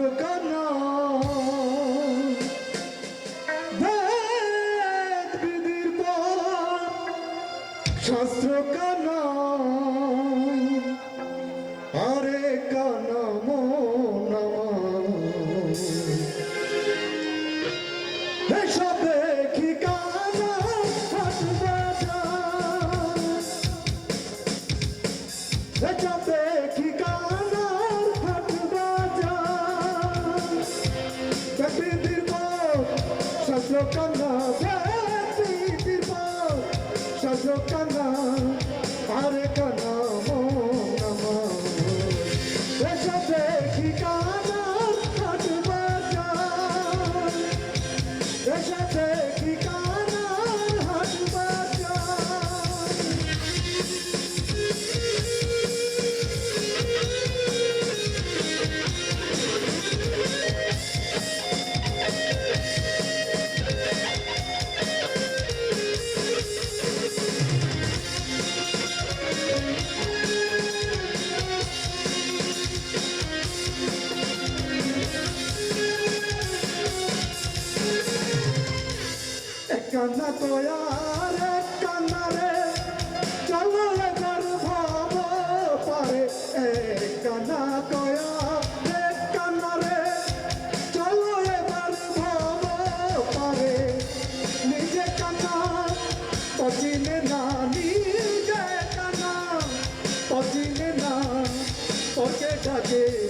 to a good note. কান্না তয়ারে কান্না রে। চলো এবার ভব পারে। এক কান্না তয়া অচিনে না, নিজে কানা অচিনে না, ওকে ডাকে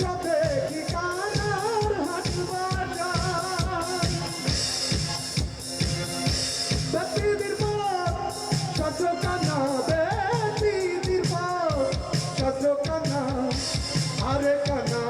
সাথে কি কানার হাঁটবার বেটি দীর্ঘ ছোট কানা বেটি দীর্ঘ ছোট কানা আরে কানা।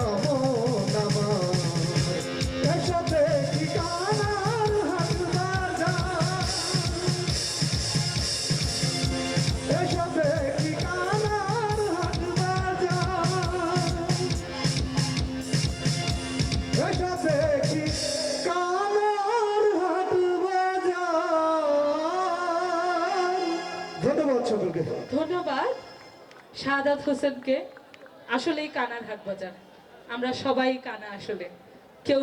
সকলকে ধন্যবাদ। শাহাদাত হোসেনকে। আসলেই কানার হাট বাজার। আমরা সবাই কানা আসলে। কেউ